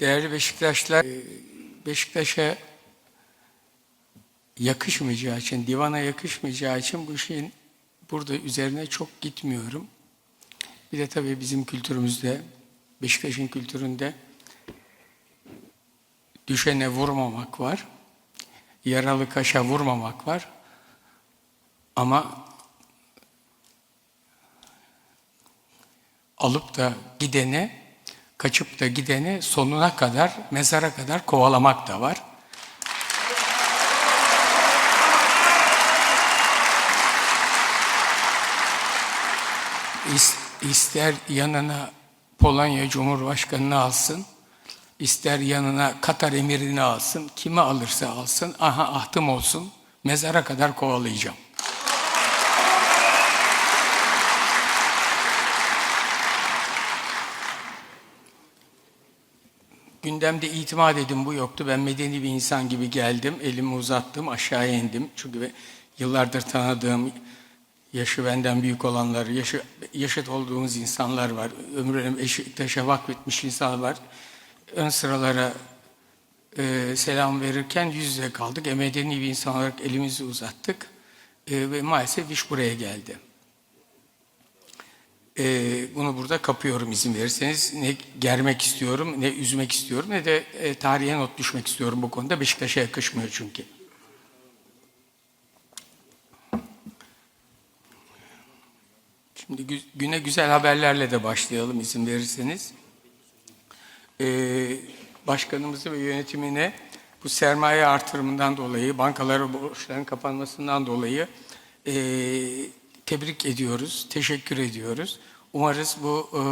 Değerli Beşiktaşlar, e, Beşiktaş'a yakışmayacağı için, divana yakışmayacağı için bu şeyin burada üzerine çok gitmiyorum. Bir de tabii bizim kültürümüzde, Beşiktaş'ın kültüründe düşene vurmamak var. Yaralı kaşa vurmamak var. Ama alıp da gideni, kaçıp da gideni sonuna kadar, mezara kadar kovalamak da var. İs- İster yanına Polonya Cumhurbaşkanı'nı alsın, ister yanına Katar emirini alsın, kimi alırsa alsın, aha ahtım olsun, mezara kadar kovalayacağım. Gündemde itimat edin bu yoktu. Ben medeni bir insan gibi geldim. Elimi uzattım, aşağıya indim. Çünkü yıllardır tanıdığım, yaşı benden büyük olanlar, yaşı, yaşıt olduğumuz insanlar var. Ömrünü Beşiktaş'a vakfetmiş insanlar var. Ön sıralara e, selam verirken yüz yüze kaldık. E, medeni bir insan olarak elimizi uzattık. E, ve maalesef iş buraya geldi. Ee, bunu burada kapıyorum izin verirseniz. Ne germek istiyorum, ne üzmek istiyorum, ne de e, tarihe not düşmek istiyorum bu konuda. Beşiktaş'a yakışmıyor çünkü. Şimdi gü- güne güzel haberlerle de başlayalım izin verirseniz. Ee, başkanımızı ve yönetimine bu sermaye artırımından dolayı, bankalara borçların kapanmasından dolayı e, tebrik ediyoruz, teşekkür ediyoruz. Umarız bu e,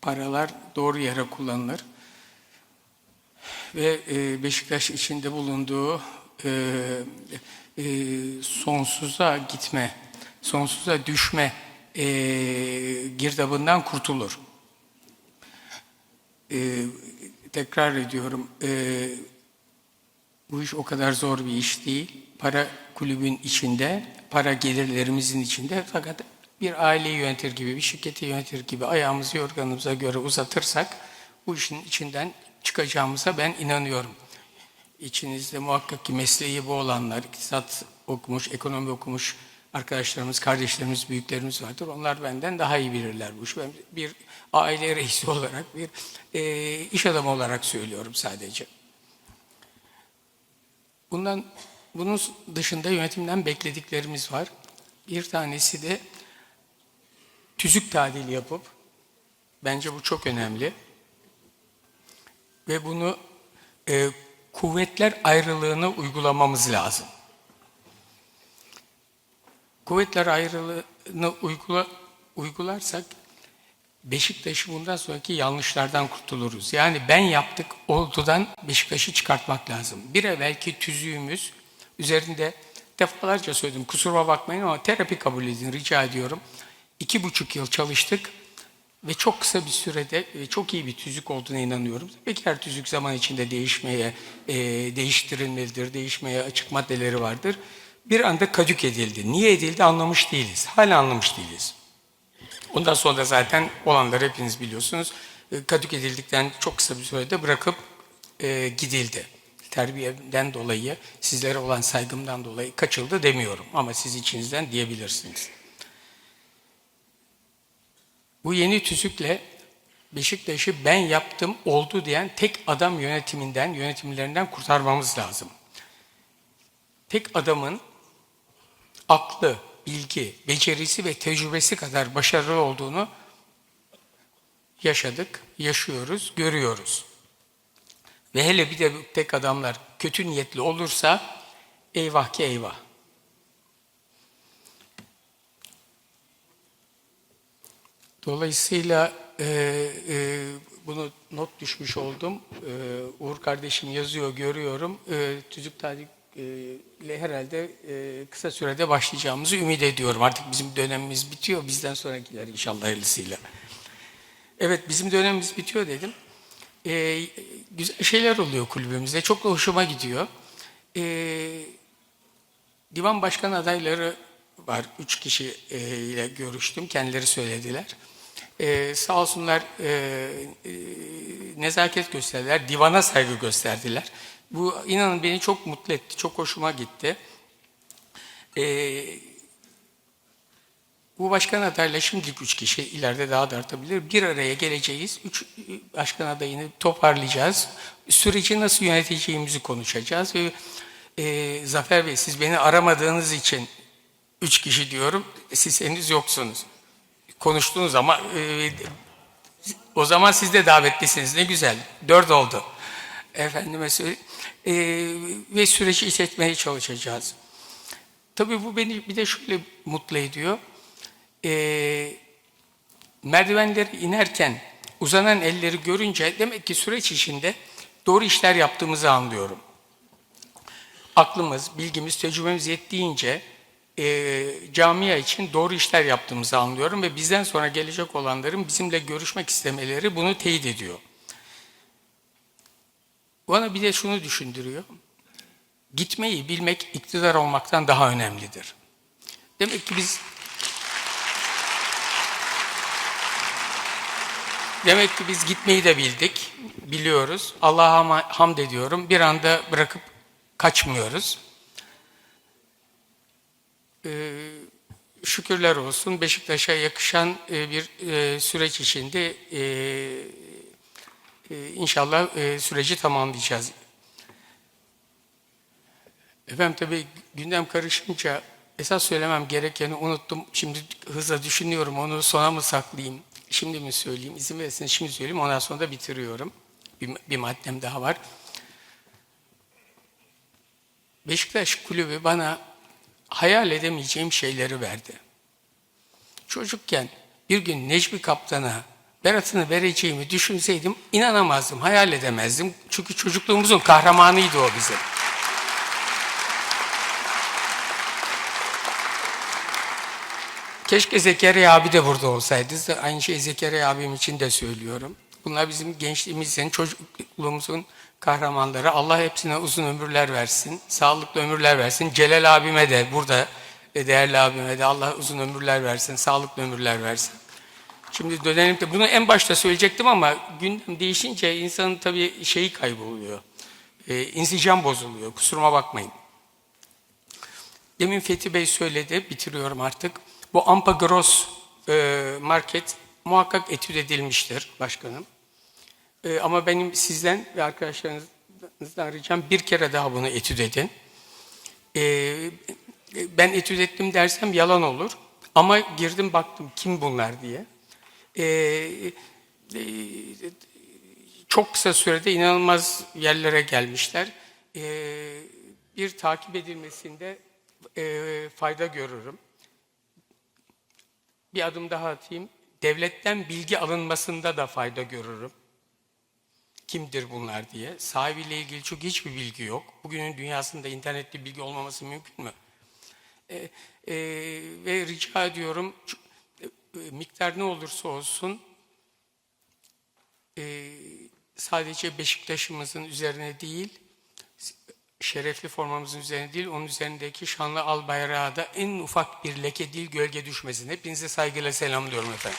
paralar doğru yere kullanılır ve e, Beşiktaş içinde bulunduğu e, e, sonsuza gitme, sonsuza düşme e, girdabından kurtulur. E, tekrar ediyorum, e, bu iş o kadar zor bir iş değil. Para kulübün içinde, para gelirlerimizin içinde fakat bir aileyi yönetir gibi, bir şirketi yönetir gibi ayağımızı yorganımıza göre uzatırsak bu işin içinden çıkacağımıza ben inanıyorum. İçinizde muhakkak ki mesleği bu olanlar, iktisat okumuş, ekonomi okumuş arkadaşlarımız, kardeşlerimiz, büyüklerimiz vardır. Onlar benden daha iyi bilirler bu işi. Ben bir aile reisi olarak, bir e, iş adamı olarak söylüyorum sadece. Bundan bunun dışında yönetimden beklediklerimiz var. Bir tanesi de tüzük tadili yapıp bence bu çok önemli. Ve bunu e, kuvvetler ayrılığını uygulamamız lazım. Kuvvetler ayrılığını uygula, uygularsak Beşiktaş'ı bundan sonraki yanlışlardan kurtuluruz. Yani ben yaptık oldudan Beşiktaş'ı çıkartmak lazım. Bir evvelki tüzüğümüz üzerinde defalarca söyledim kusuruma bakmayın ama terapi kabul edin rica ediyorum. İki buçuk yıl çalıştık ve çok kısa bir sürede ve çok iyi bir tüzük olduğuna inanıyorum. Tabii her tüzük zaman içinde değişmeye, e, değiştirilmelidir, değişmeye açık maddeleri vardır. Bir anda kadük edildi. Niye edildi anlamış değiliz. Hala anlamış değiliz. Ondan sonra da zaten olanları hepiniz biliyorsunuz. E, Kadük edildikten çok kısa bir sürede bırakıp e, gidildi. Terbiyeden dolayı, sizlere olan saygımdan dolayı kaçıldı demiyorum. Ama siz içinizden diyebilirsiniz. Bu yeni tüzükle Beşiktaş'ı ben yaptım oldu diyen tek adam yönetiminden, yönetimlerinden kurtarmamız lazım. Tek adamın aklı, bilgi, becerisi ve tecrübesi kadar başarılı olduğunu yaşadık, yaşıyoruz, görüyoruz. Ve hele bir de tek adamlar kötü niyetli olursa eyvah ki eyvah. Dolayısıyla e, e, bunu not düşmüş oldum. E, Uğur kardeşim yazıyor, görüyorum. E, tüzük tadilik e, herhalde e, kısa sürede başlayacağımızı ümit ediyorum. Artık bizim dönemimiz bitiyor. Bizden sonrakiler inşallah hayırlısıyla. Evet bizim dönemimiz bitiyor dedim. E, güzel şeyler oluyor kulübümüzde. Çok da hoşuma gidiyor. E, divan başkan adayları var. Üç kişi e, görüştüm. Kendileri söylediler. Ee, sağ olsunlar e, e, nezaket gösterdiler, divana saygı gösterdiler. Bu inanın beni çok mutlu etti, çok hoşuma gitti. Ee, bu başkan adayla şimdilik üç kişi, ileride daha da artabilir. Bir araya geleceğiz, üç başkan adayını toparlayacağız. Süreci nasıl yöneteceğimizi konuşacağız ve e, Zafer Bey siz beni aramadığınız için üç kişi diyorum, siz henüz yoksunuz. Konuştunuz ama e, o zaman siz de davetlisiniz. Ne güzel. Dört oldu. Efendime söyleyeyim. E, ve süreci işletmeye çalışacağız. Tabii bu beni bir de şöyle mutlu ediyor. E, merdivenleri inerken uzanan elleri görünce demek ki süreç içinde doğru işler yaptığımızı anlıyorum. Aklımız, bilgimiz, tecrübemiz yettiğince e, camia için doğru işler yaptığımızı anlıyorum ve bizden sonra gelecek olanların bizimle görüşmek istemeleri bunu teyit ediyor. Bana bir de şunu düşündürüyor. Gitmeyi bilmek iktidar olmaktan daha önemlidir. Demek ki biz Demek ki biz gitmeyi de bildik, biliyoruz. Allah'a ham- hamd ediyorum. Bir anda bırakıp kaçmıyoruz. Ee, şükürler olsun Beşiktaş'a yakışan e, bir e, süreç içinde e, e, inşallah e, süreci tamamlayacağız. Efendim tabii gündem karışınca esas söylemem gerekeni unuttum. Şimdi hızla düşünüyorum onu sona mı saklayayım, şimdi mi söyleyeyim, izin verirseniz şimdi söyleyeyim ondan sonra da bitiriyorum. Bir, bir maddem daha var. Beşiktaş kulübü bana hayal edemeyeceğim şeyleri verdi. Çocukken bir gün Necmi Kaptan'a Berat'ını vereceğimi düşünseydim inanamazdım, hayal edemezdim. Çünkü çocukluğumuzun kahramanıydı o bizim. Keşke Zekeriya abi de burada olsaydı. Aynı şeyi Zekeriya abim için de söylüyorum. Bunlar bizim gençliğimizin, çocukluğumuzun kahramanları. Allah hepsine uzun ömürler versin, sağlıklı ömürler versin. Celal abime de burada ve değerli abime de Allah uzun ömürler versin, sağlıklı ömürler versin. Şimdi dönelim de bunu en başta söyleyecektim ama gündem değişince insanın tabii şeyi kayboluyor. Ee, insicam bozuluyor. Kusuruma bakmayın. Demin Fethi Bey söyledi, bitiriyorum artık. Bu Ampagros e, market muhakkak etüt edilmiştir başkanım. E, ama benim sizden ve arkadaşlarınızdan ricam bir kere daha bunu etüt edin. E, ben etüt ettim dersem yalan olur. Ama girdim baktım kim bunlar diye. E, e, çok kısa sürede inanılmaz yerlere gelmişler. E, bir takip edilmesinde e, fayda görürüm. Bir adım daha atayım. Devletten bilgi alınmasında da fayda görürüm. Kimdir bunlar diye. Sahibiyle ilgili çok hiçbir bilgi yok. Bugünün dünyasında internette bilgi olmaması mümkün mü? E, e, ve rica ediyorum e, miktar ne olursa olsun e, sadece Beşiktaş'ımızın üzerine değil, şerefli formamızın üzerine değil, onun üzerindeki şanlı al bayrağı da en ufak bir leke değil gölge düşmesin. Hepinize saygıyla selamlıyorum efendim.